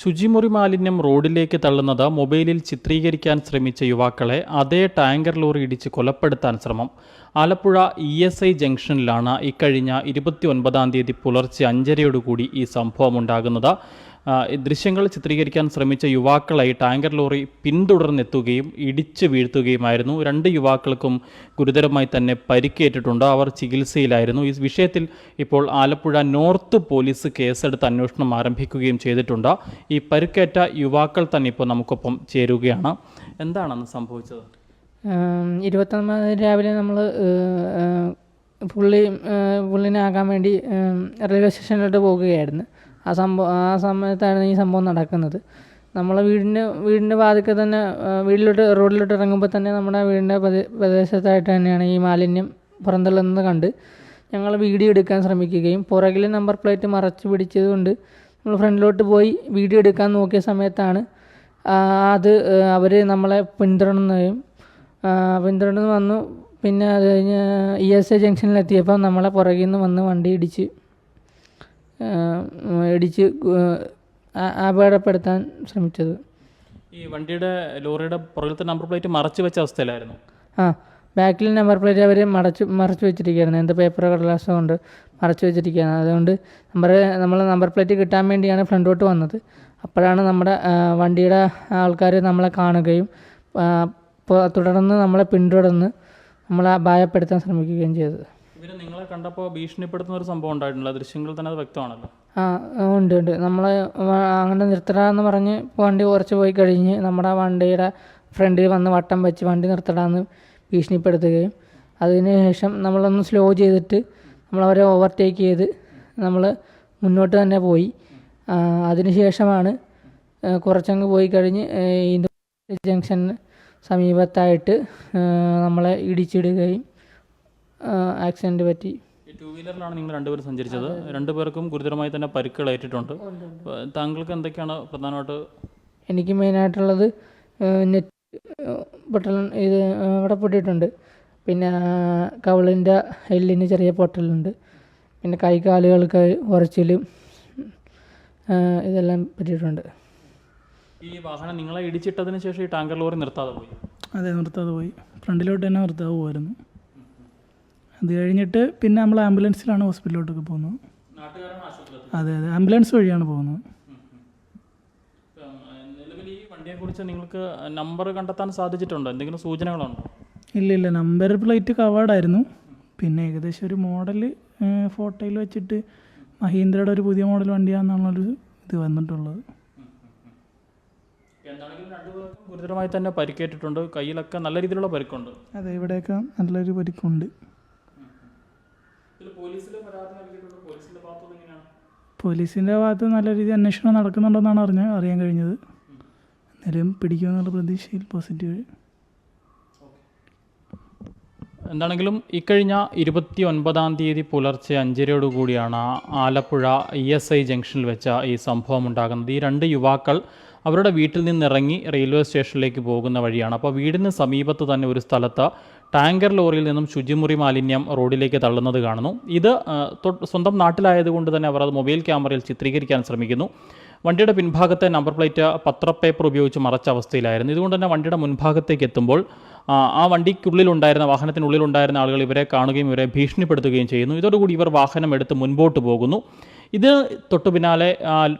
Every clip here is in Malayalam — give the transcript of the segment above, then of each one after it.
ശുചിമുറി മാലിന്യം റോഡിലേക്ക് തള്ളുന്നത് മൊബൈലിൽ ചിത്രീകരിക്കാൻ ശ്രമിച്ച യുവാക്കളെ അതേ ടാങ്കർ ലോറി ഇടിച്ച് കൊലപ്പെടുത്താൻ ശ്രമം. ആലപ്പുഴ ഇ എസ് ഐ ജംഗ്ഷനിലാണ് ഇക്കഴിഞ്ഞ ഇരുപത്തി ഒൻപതാം തീയതി പുലർച്ചെ അഞ്ചരയോടുകൂടി ഈ സംഭവം ഉണ്ടാകുന്നത്. ദൃശ്യങ്ങൾ ചിത്രീകരിക്കാൻ ശ്രമിച്ച യുവാക്കളായി ടാങ്കർ ലോറി പിന്തുടർന്നെത്തുകയും ഇടിച്ചു വീഴ്ത്തുകയുമായിരുന്നു. രണ്ട് യുവാക്കൾക്കും ഗുരുതരമായി തന്നെ പരിക്കേറ്റിട്ടുണ്ട്. അവർ ചികിത്സയിലായിരുന്നു. ഈ വിഷയത്തിൽ ഇപ്പോൾ ആലപ്പുഴ നോർത്ത് പോലീസ് കേസെടുത്ത് അന്വേഷണം ആരംഭിക്കുകയും ചെയ്തിട്ടുണ്ട്. ഈ പരിക്കേറ്റ യുവാക്കൾ തന്നെ ഇപ്പോൾ നമുക്കൊപ്പം ചേരുകയാണ്. എന്താണെന്ന് സംഭവിച്ചത്? ഇരുപത്തൊന്നാം രാവിലെ നമ്മൾ പുള്ളി പുള്ളിനാകാൻ വേണ്ടി റെയിൽവേ സ്റ്റേഷനിലോട്ട് പോകുകയായിരുന്നു. ആ സംഭവം ആ സമയത്താണ് ഈ സംഭവം നടക്കുന്നത്. നമ്മളെ വീടിന്റെ വീടിന്റെ വാതിൽക്കൽ തന്നെ വീട്ടിലോട്ട് റോഡിലോട്ട് ഇറങ്ങുമ്പോൾ തന്നെ നമ്മുടെ വീടിന്റെ പ്രദേ പ്രദേശത്തായിട്ട് തന്നെയാണ് ഈ മാലിന്യം പുറന്തള്ളുന്നത് കണ്ട് ഞങ്ങൾ വീഡിയോ എടുക്കാൻ ശ്രമിക്കുകയും പുറകിൽ നമ്പർ പ്ലേറ്റ് മറച്ചു പിടിച്ചത് കൊണ്ട് നമ്മൾ ഫ്രണ്ടിലോട്ട് പോയി വീഡിയോ എടുക്കാൻ നോക്കിയ സമയത്താണ് അത് അവർ നമ്മളെ പിന്തുടർന്നുകയും ആ, പിന്തുടർന്ന് വന്നു. പിന്നെ അത് കഴിഞ്ഞ് ഇ എസ് ഐ ജംഗ്ഷനിലെത്തിയപ്പോൾ നമ്മളെ പുറകിൽ നിന്ന് വന്ന് വണ്ടി ഇടിച്ച് ഇടിച്ച് ആ- അപകടപ്പെടുത്താൻ ശ്രമിച്ചത്. ഈ വണ്ടിയുടെ ലോറിയുടെ പുറകിലത്തെ നമ്പർ പ്ലേറ്റ് മറച്ചു വെച്ച അവസ്ഥയിലായിരുന്നു. ആ ബാക്കിൽ നമ്പർ പ്ലേറ്റ് അവർ മറച്ചു മറച്ചു വെച്ചിരിക്കുകയായിരുന്നു. എന്ത് പേപ്പർ കടലാസോ കൊണ്ട് മറച്ചു വെച്ചിരിക്കുകയാണ്. അതുകൊണ്ട് നമ്പർ നമ്മൾ നമ്പർ പ്ലേറ്റ് കിട്ടാൻ വേണ്ടിയാണ് ഫ്രണ്ടോട്ട് വന്നത്. അപ്പോഴാണ് നമ്മുടെ വണ്ടിയുടെ ആൾക്കാർ നമ്മളെ കാണുകയും തുടർന്ന് നമ്മളെ പിന്തുടർന്ന് നമ്മളെ അപായപ്പെടുത്താൻ ശ്രമിക്കുകയും ചെയ്തത്. ഇവർ നിങ്ങളെ കണ്ടപ്പോൾ ഭീഷണിപ്പെടുത്തുന്ന ഒരു സംഭവം ഉണ്ടായിട്ടില്ല ദൃശ്യങ്ങളിൽ തന്നെ അത് വ്യക്തമാണല്ലോ. ആ ഉണ്ട് ഉണ്ട്. നമ്മൾ അങ്ങനെ നിർത്തടാന്ന് പറഞ്ഞ് വണ്ടി കുറച്ച് പോയി കഴിഞ്ഞ് നമ്മുടെ വണ്ടിയുടെ ഫ്രണ്ടിൽ വന്ന് വട്ടം വെച്ച് വണ്ടി നിർത്തടാന്ന് ഭീഷണിപ്പെടുത്തുകയും അതിന് ശേഷം നമ്മളൊന്ന് സ്ലോ ചെയ്തിട്ട് നമ്മളവരെ ഓവർടേക്ക് ചെയ്ത് നമ്മൾ മുന്നോട്ട് തന്നെ പോയി. അതിനുശേഷമാണ് അതിന് ശേഷമാണ് കുറച്ചങ്ങ് പോയി കഴിഞ്ഞ് ഇന്ദു ജംഗ്ഷന് സമീപത്തായിട്ട് നമ്മളെ ഇടിച്ചിടുകയും ആക്സിഡന്റ് പറ്റി. ടൂ വീലറിലാണ് നിങ്ങൾ രണ്ടുപേരും സഞ്ചരിച്ചത്. രണ്ടുപേർക്കും ഗുരുതരമായി തന്നെ പരിക്കുകൾ ഏറ്റിട്ടുണ്ട്. താങ്കൾക്ക് എന്തൊക്കെയാണ് പ്രധാനമായിട്ട് എനിക്ക് മെയിനായിട്ടുള്ളത് നെറ്റ് പൊട്ടൽ ഇത് ഇവിടെ പൊട്ടിയിട്ടുണ്ട്. പിന്നെ കവളിന്റെ എല്ലിന് ചെറിയ പൊട്ടലുണ്ട്. പിന്നെ കൈ കാലുകൾക്ക് ഉറച്ചിലും ഇതെല്ലാം പറ്റിയിട്ടുണ്ട്. ഈ വാഹനം നിങ്ങളെ ഇടിച്ചിട്ടതിന് ശേഷം ഈ ടാങ്കർ ലോറി നിർത്താതെ പോയി? അതെ നിർത്താതെ പോയി. ഫ്രണ്ടിലോട്ട് തന്നെ നിർത്താതെ പോകുമായിരുന്നു അത് കഴിഞ്ഞിട്ട് പിന്നെ നമ്മൾ ആംബുലൻസിലാണ് ഹോസ്പിറ്റലിലോട്ടൊക്കെ പോകുന്നത്. അതെ അതെ. ആംബുലൻസ് വഴിയാണ് പോകുന്നത്. നിലവിൽ ഈ വണ്ടിയെക്കുറിച്ച് നിങ്ങൾക്ക് നമ്പർ കണ്ടെത്താൻ സാധിച്ചിട്ടുണ്ടോ? എന്തെങ്കിലും സൂചനകളുണ്ടോ? ഇല്ല ഇല്ല. നമ്പർ പ്ലേറ്റ് കവേർഡായിരുന്നു പിന്നെ ഏകദേശം ഒരു മോഡൽ ഫോട്ടോയിൽ വെച്ചിട്ട് മഹീന്ദ്രയുടെ ഒരു പുതിയ മോഡൽ വണ്ടിയാണെന്നുള്ളൊരു ഇത് വന്നിട്ടുള്ളത്. എന്താണെങ്കിലും രണ്ടുപേർക്കും ഗുരുതരമായി തന്നെ പരിക്കേറ്റിട്ടുണ്ട്. കയ്യിലൊക്കെ നല്ല രീതിയിലുള്ള പരിക്കുണ്ട്. അതെ ഇവിടെയൊക്കെ നല്ലൊരു പരിക്കുണ്ട്. പോലീസിന്റെ ഭാഗത്ത് നല്ല രീതി അന്വേഷണം നടക്കുന്നുണ്ടെന്നാണ് അറിഞ്ഞ അറിയാൻ കഴിഞ്ഞത്. എന്നാലും പിടിക്കുമെന്നുള്ള പ്രതീക്ഷയിൽ പോസിറ്റീവ്. എന്താണെങ്കിലും ഇക്കഴിഞ്ഞ ഇരുപത്തി ഒൻപതാം തീയതി പുലർച്ചെ അഞ്ചരയോടുകൂടിയാണ് ആലപ്പുഴ ഇ എസ് ഐ ജംഗ്ഷനിൽ വെച്ച ഈ സംഭവം ഉണ്ടാകുന്നത്. ഈ രണ്ട് യുവാക്കൾ അവരുടെ വീട്ടിൽ നിന്നിറങ്ങി റെയിൽവേ സ്റ്റേഷനിലേക്ക് പോകുന്ന വഴിയാണ്. അപ്പോൾ വീടിന് സമീപത്ത് തന്നെ ഒരു സ്ഥലത്ത് ടാങ്കർ ലോറിയിൽ നിന്നും ശുചിമുറി മാലിന്യം റോഡിലേക്ക് തള്ളുന്നത് കാണുന്നു. ഇത് സ്വന്തം നാട്ടിലായതുകൊണ്ട് തന്നെ അവർ അത് മൊബൈൽ ക്യാമറയിൽ ചിത്രീകരിക്കാൻ ശ്രമിക്കുന്നു. വണ്ടിയുടെ പിൻഭാഗത്തെ നമ്പർ പ്ലേറ്റ് പത്രപ്പേപ്പർ ഉപയോഗിച്ച് മറച്ച അവസ്ഥയിലായിരുന്നു. ഇതുകൊണ്ട് തന്നെ വണ്ടിയുടെ മുൻഭാഗത്തേക്ക് എത്തുമ്പോൾ ആ വണ്ടിക്കുള്ളിലുണ്ടായിരുന്ന വാഹനത്തിനുള്ളിലുണ്ടായിരുന്ന ആളുകൾ ഇവരെ കാണുകയും ഇവരെ ഭീഷണിപ്പെടുത്തുകയും ചെയ്യുന്നു. ഇതോടുകൂടി ഇവർ വാഹനം എടുത്ത് മുൻപോട്ട് പോകുന്നു. ഇത് തൊട്ടു പിന്നാലെ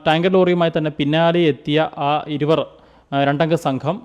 ടാങ്കർ ലോറിയുമായി തന്നെ പിന്നാലെ എത്തിയ ആ ഇരുവർ രണ്ടംഗ സംഘം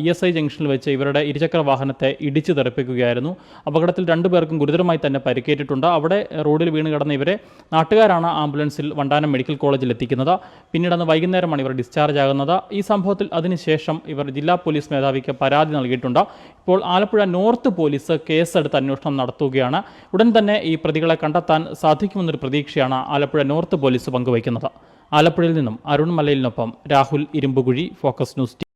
ഇ എസ് ഐ ജംഗ്ഷനിൽ വെച്ച് ഇവരുടെ ഇരുചക്ര വാഹനത്തെ ഇടിച്ചു തെറിപ്പിക്കുകയായിരുന്നു. അപകടത്തിൽ രണ്ടുപേർക്കും ഗുരുതരമായി തന്നെ പരിക്കേറ്റിട്ടുണ്ട്. അവിടെ റോഡിൽ വീണ് കിടന്ന ഇവരെ നാട്ടുകാരാണ് ആംബുലൻസിൽ വണ്ടാനം മെഡിക്കൽ കോളേജിൽ എത്തിക്കുന്നത്. പിന്നീട് അന്ന് വൈകുന്നേരമാണ് ഇവർ ഡിസ്ചാർജ് ആകുന്നത്. ഈ സംഭവത്തിൽ അതിനുശേഷം ഇവർ ജില്ലാ പോലീസ് മേധാവിക്ക് പരാതി നൽകിയിട്ടുണ്ട്. ഇപ്പോൾ ആലപ്പുഴ നോർത്ത് പോലീസ് കേസെടുത്ത് അന്വേഷണം നടത്തുകയാണ്. ഉടൻ തന്നെ ഈ പ്രതികളെ കണ്ടെത്താൻ സാധിക്കുമെന്നൊരു പ്രതീക്ഷയാണ് ആലപ്പുഴ നോർത്ത് പോലീസ് പങ്കുവയ്ക്കുന്നത്. ആലപ്പുഴയിൽ നിന്നും അരുൺ മലയിലിനൊപ്പം രാഹുൽ ഇരുമ്പുകുഴി ഫോക്കസ് ന്യൂസ്